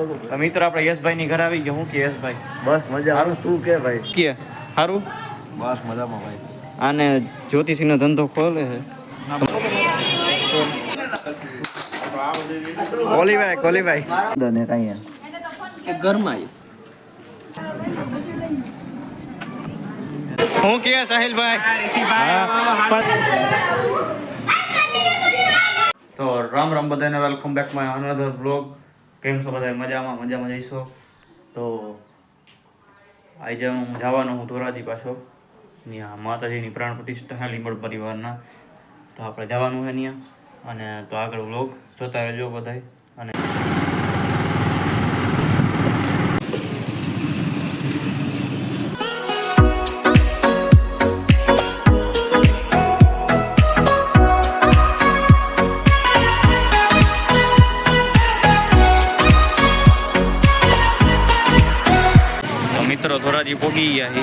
તો મિત્રો આપણે યશભાઈ ની ઘર આવી ગયા. હું કે યશભાઈ? બસ મજા સારું. તું કે ભાઈ? કે સારું બસ મજામાં ભાઈ. આને જ્યોતિષીનો ધંધો ખોલે છે. કોલીભાઈ કોલીભાઈ. દને કઈ ઘરમાં હું કે સાહિલભાઈ? તો રામ રામ બધાને welcome back my another blog કેમ છો બધા મજામાં મજામાં જઈશો? તો આજે હું જવાનો હું ધોરાજી પાછો. ત્યાં માતાજીની પ્રાણ પ્રતિષ્ઠા લીંબડ પરિવારના. તો આપણે જવાનું છે ત્યાં અને તો આગળ વ્લોગ જોતા રહેજો બધાય. અને પોગી ગયા છે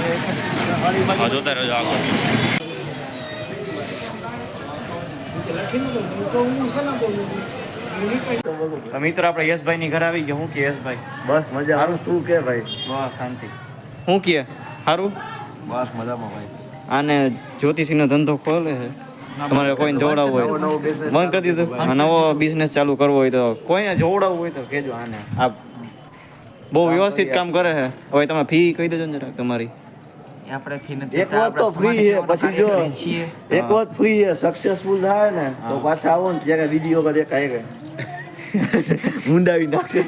હા જોતા રહેજો આગળ તો મિત્રો આપણે યશભાઈ ની ઘર આવી ગયા હું કે યશભાઈ બસ મજા સારું. તું કે ભાઈ બસ શાંતિ હું કે સારું બસ મજામાં ભાઈ આને જ્યોતિષીનો ધંધો ખોલે છે તમારે કોઈને જોડાવવું હોય બંધ કરી દીધું આ નવો બિઝનેસ ચાલુ કરવો હોય તો કોઈને જોડાવવું હોય તો કહેજો આને આ બહુ વ્યવસ્થિત કામ કરે છે. હવે તમે ફી કહી દેજો ને જરાક તમારી. આપણે ફી નથી એક વાત તો ફ્રી છે પછી જો એક વાત ફ્રી છે સક્સેસફુલ થાય ને તો પાછા આવો ને ત્યારે વીડિયો કરે કાંઈ કે મુંડાવી નાખશે.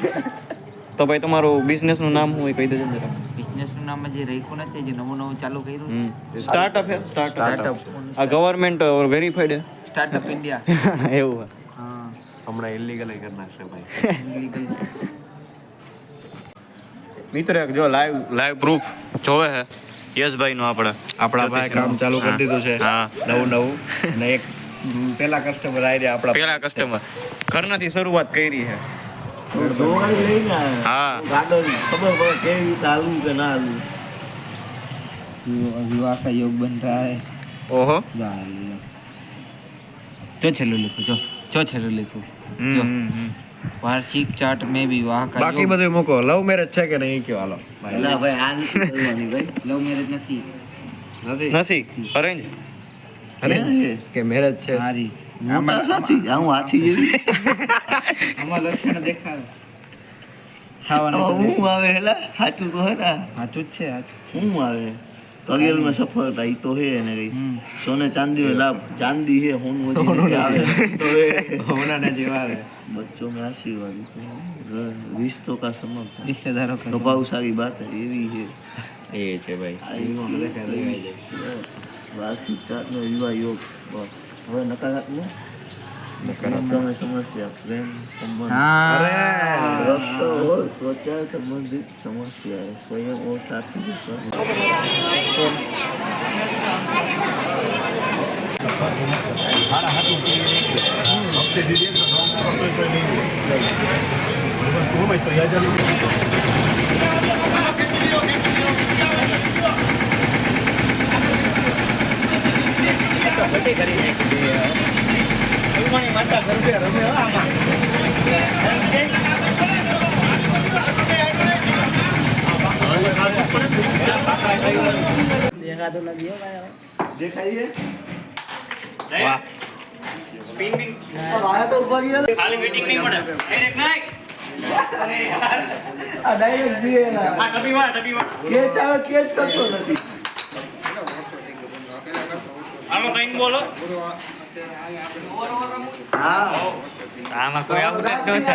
તો ભાઈ તમારું બિઝનેસનું નામ હું કહી દેજો ને જરાક. બિઝનેસનું નામ જે રાખ્યું નથી જે નવું નવું ચાલુ કર્યું છે. સ્ટાર્ટઅપ હે સ્ટાર્ટઅપ આ ગવર્મેન્ટ વેરીફાઈડ સ્ટાર્ટઅપ ઇન્ડિયા હે એવું હે હા. હમણાં ઇલીગલ કરી નાખશે ભાઈ. Illegal. મિત્રો જો લાઈવ લાઈવ પ્રૂફ જોવે છે. યશભાઈ નું આપણે આપણા ભાઈ કામ ચાલુ કરી દીધું છે. હા. નવું નવું. અને એક પેલા કસ્ટમર આવી રહ્યા આપણા પેલા કસ્ટમર ઘરનાથી શરૂઆત કરી છે. ખબર કેવી રીતે હાલવું કે ના હાલવું. યુવા યોગ બન રહા હે ઓહો જો છેલ્લું લખો જો. જો છેલ્લું લખો. વાર્ષિક ચાર્ટ મે વિવાહ કર્યો. બાકી બધું મૂકો. લવ મેરેજ છે કે નહીં કે હાલો ના ભાઈ આ લવ મેરેજ નથી. નથી? નથી. અરેન્જ અરેન્જ કે મેરેજ છે? મારી. સાચી સાથી હું હાથી જેવી. આમાં લક્ષણ દેખાય. હું આવે હેલા? સાચું તો હે સાચું જ છે સાચું શું આવે? पगेल में सफलता ही तो है ने गई हम्म। सोने चांदी में लाभ चांदी है होन वो जी आवे तो है। होना ना जीवा बच्चों में आशीर्वाद तो रिश्तों का समर्थ रिश्तेदारों का तो प्रभावशाली बात है ये भी है। ये છે ભાઈ વાર્ષિક युवा योग और नकारात्मक? नकारात्मक। समस्या प्रेम संबंध। हाँ। अरे ત્યાં સંબંધિત સમસ્યાએ સ્વયં ઓર સાથી વિશ્વાસ માતા ગરબે રમે આમાં. દેખાતો નથી દેખાઈએ? વાહ. સ્પિનિંગ વાયા તો ઊભા ગયા ખાલી વેટિંગ નહીં પડે. ડાયરેક્ટ નાખ અરે યાર. આ ડાયરેક્ટ દીએ ના આ ટબી વા ટબી વા કે ચાલો કે જ કરતો નથી. આમાં કઈ બોલો. આમાં કોઈ આવું તો છે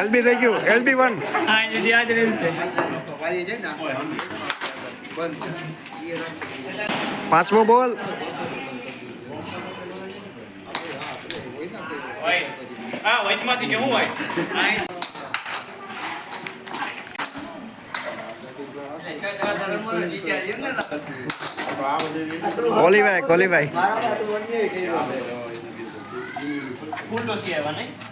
એલબી થઈ ગયું. એલબી વન હા જે આજ રેલ છે. પાંચમો બોલ. આ વચમાંથી જવું હોય. કોલીભાઈ કોલીભાઈ. ફૂલ ડોસી આવ્યા નહીં?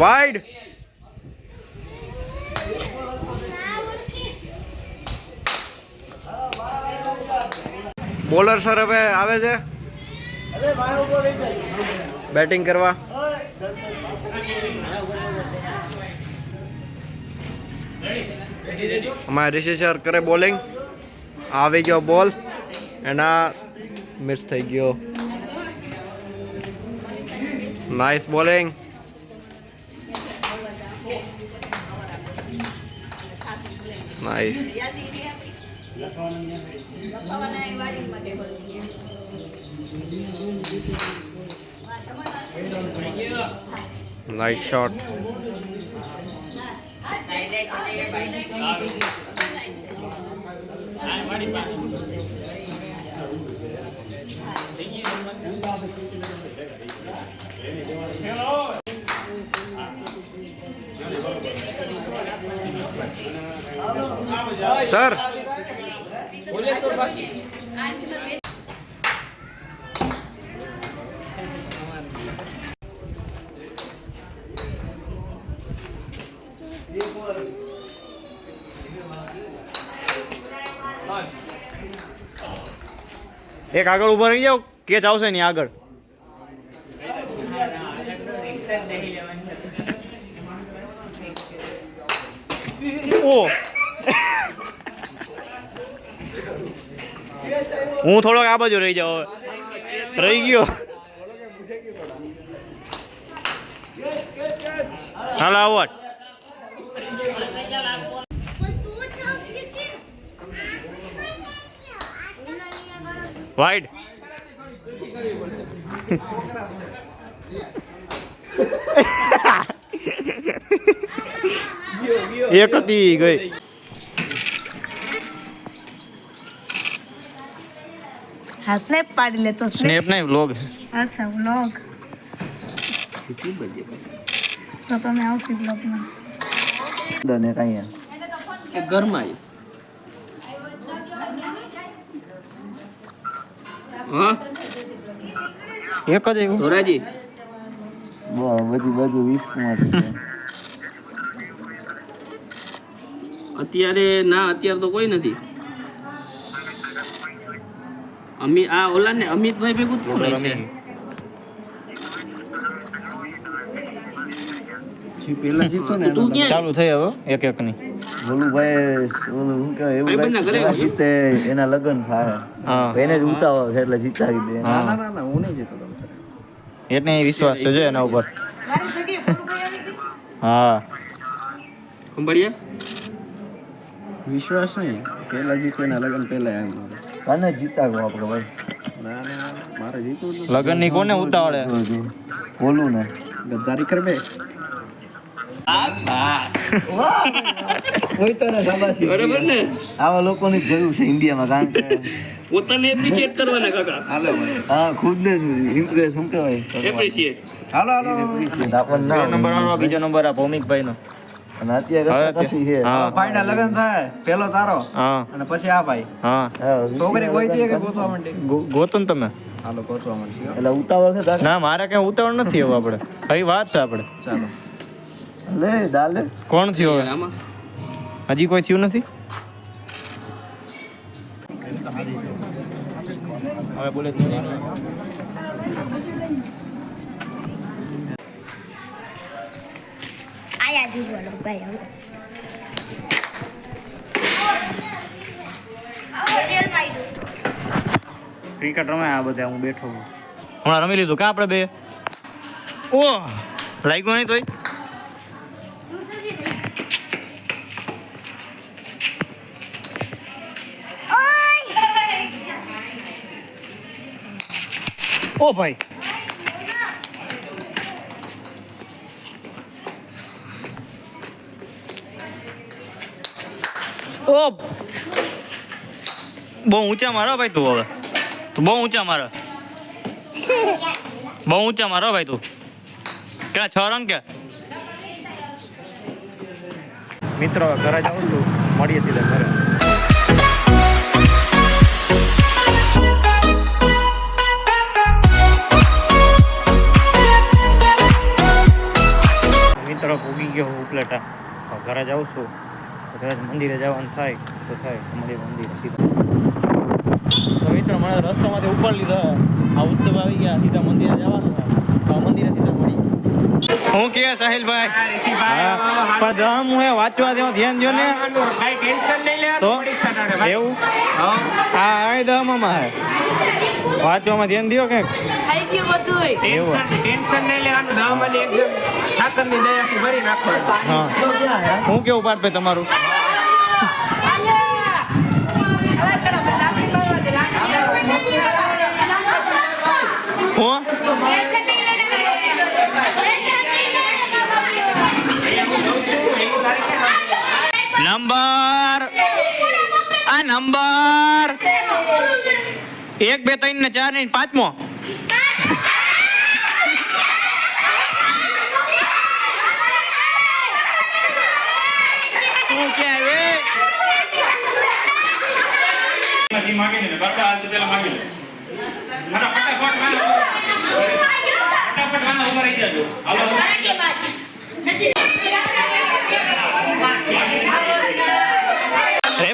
વાઈડ બોલર સર હવે આવે છે? બેટિંગ કરવા. અમારા રિષિ સર કરે બોલિંગ. આવી ગયો બોલ. એના મિસ થઈ ગયો. Nice bowling. Nice nice shot sir એક આગળ ઊભો રહી જાઓ કેચ આવશે નહીં આગળ. ઓ હું થોડોક આ બાજુ રહી જાઉં. રહી ગયો. હાલો આવો વાઈડ એક હતી ગઈ. હા સ્નેપ પાડી લેતો સ્નેપ નહીં વ્લોગ અચ્છા વ્લોગ તો તમે આવશે વ્લોગમાં દને કાંઈ ઘરમાં હા? એક જ એવું ધોરાજી? બધી બાજુ વીસ કુમાર છે. અત્યારે ના અત્યારે તો કોઈ નથી. અમી આ ઓલા ને અમિતભાઈ ભેગું કોણ હશે ને ચાલુ થઈ હવે એક એક ની. ઓલું ઓલું શું કહેવાય એવું લાગે જીતે એના લગન થાય. હા. એને જ ઉતાવળ છે એટલે જીતા દે. ના ના ના હું નહીં જીતો એટલે વિશ્વાસ છે જો એના ઉપર. હા. ખંભાળિયા? વિશ્વાસ નહીં. પેલા જીતે એના લગ્ન પેલા એમ કાને જીતાડવું આપણે ભાઈ? ના ના મારે જીતવું લગનની કોને ઉતાવળે. બોલું ને? ગદ્દારી બરાબર ને? આવા લોકોની જ જરૂર છે ઇન્ડિયામાં કારણ કે પોતાને એપ્રિશિએટ કરવાના કાકા. હા ખુદ ઇમ્પ્રેસ શું કહેવાય? એપ્રિશિએટ હાલો હાલો આપણને નંબર વાળો બીજો નંબર આ ભૌમિકભાઈ નો અને અત્યારે હવે કશી કશી છે. ભાઈના લગ્ન થાય પેલો તારો. અને પછી આ ભાઈ. હા. હા, છોકરી કોઈ કે ગોતવા માંડી? ગો- તમે. હાલો ગોતવા માંડશે એટલે ઉતાવળ છે ના મારે કઈ ઉતાવળ નથી હવે આપણે. કઈ વાત છે આપણે. ચાલો. લે કોણ થયું હવે? આમાં હજી કોઈ થયું નથી? હવે બોલે આયા જીવવાનો ભાઈ હવે. ક્રિકેટ રમે આ બધા હું બેઠો છું. હમણાં રમી લીધું. કા આપણે બે? ઓ લાગ્યો નહીં તોય. ઓ ભાઈ ઓ. બહુ ઊંચા મારો ભાઈ તું હવે. તું બહુ ઊંચા મારો. બહુ ઊંચા મારો ભાઈ તું. ક્યાં છ રંગ કે? મિત્રો ઘરે જાઉં છું. મળીએ સીધા ઘરે. મિત્રો ભૂગી ગયો હું ઉપલેટા. ઘરે જાઉં છું. કદાચ મંદિરે જવાનું થાય તો થાય અમારી મંદિર સીધા તો મિત્રો મને રસ્તામાંથી ઉપર લીધો. આ ઉત્સવ આવી ગયા સીધા મંદિરે જવાનું તો આ મંદિરે સીધા મળી હું કે સાહિલભાઈ? પણ ધમ હું એ વાંચવા દેવા ધ્યાન દો ને. કઈ ટેન્શન નહીં તો? એવું? હા. આ દમ હે વાંચવામાં ધ્યાન દો કે થઈ ગયું બધું ટેન્શન ટેન્શન નહીં લેવાનું દહમાની એકદમ ઠાકરની દયાથી ભરી નાખવાનું. હું. કેવું પાડ ભાઈ તમારું? નંબર. આ નંબર. એક બે ત્રણ ને ચાર ને પાંચમો. તું ક્યાં આવે માગી લે બાપા હાલ તો પેલા માગી લે. મારા ફટાફટ ફટાફટ ઊભા રહી જાજો. હાલો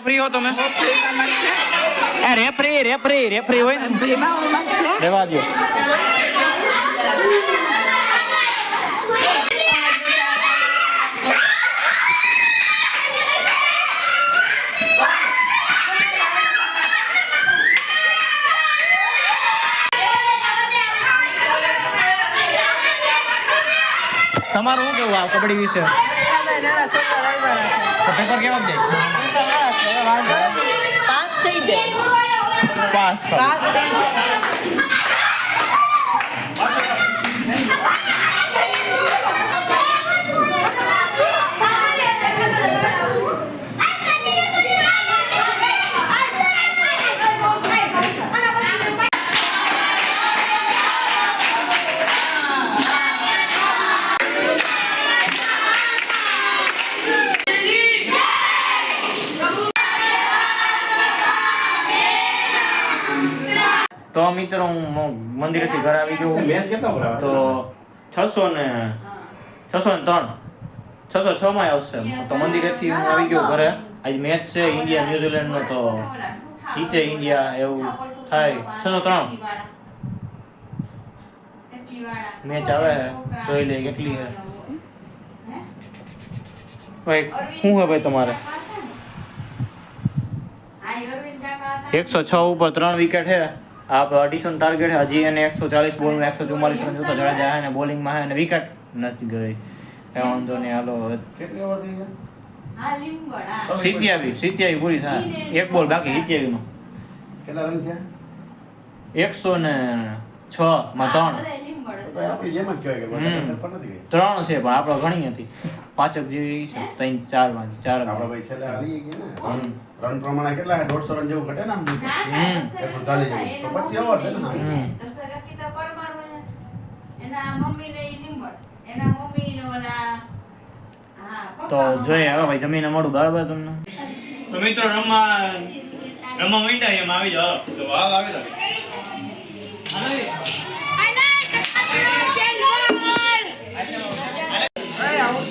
રેફરી હો તમે? એ રેફરી રેફરી રેફરી હોય રેવા દો તમારું શું કેવું આ કબડ્ડી વિશે? પેપર કેવા જાય. પાસ થઈ જાય. પાસ પાસ થઈ જાય. તો મિત્રો હું મંદિરેથી ઘરે આવી ગયો. તો છસો ને છસો ને ત્રણ. છસો છ માં આવશે. તો મંદિરેથી હું આવી ગયો ઘરે. આજ મેચ છે ઇન્ડિયા ન્યુઝીલેન્ડ નો તો જીતે ઇન્ડિયા એવું થાય. છસો ત્રણ. મેચ આવે. છે જોઈ લે કેટલી છે ભાઈ શું હે ભાઈ તમારે? એકસો છ ઉપર ત્રણ વિકેટ છે આપ અઢીસો ટાર્ગેટ હજી એને એકસો ચાલીસ બોલ એકસો ચુમ્માલીસ રન જોતો જડેજા અને ને બોલિંગમાં છે ને વિકેટ નથી ગઈ. એ વાંધો નહીં હાલો હવે. સિત્યાવી સિત્યાવી પૂરી થાય. એક બોલ બાકી સિત્યાવી કેટલા એકસો ને છ માં ત્રણ. ત્રણ છે પણ આપણે ઘણી હતી. પાંચક જેવી છે. ત્રણ ચાર પાંચ ચાર આપણા ભાઈ છેલ્લે હારી ગયા ને? રન પ્રમાણે કેટલા? છે દોઢસો રન જેવું ઘટે ને આમ? એકસો ચાલીસ જેવું તો પછી over છે ને. તો જોઈએ હવે ભાઈ જમીને મળું બરાબર તમને. તો મિત્રો રમવા રમવા મીંડા એમ આવી જાવ તો વાવ આવે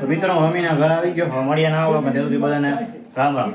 તો મિત્રો મમ્મીના ઘર આવી ગયો. મળ્યા ના આવો ત્યાં સુધી બધાને રામ રામ.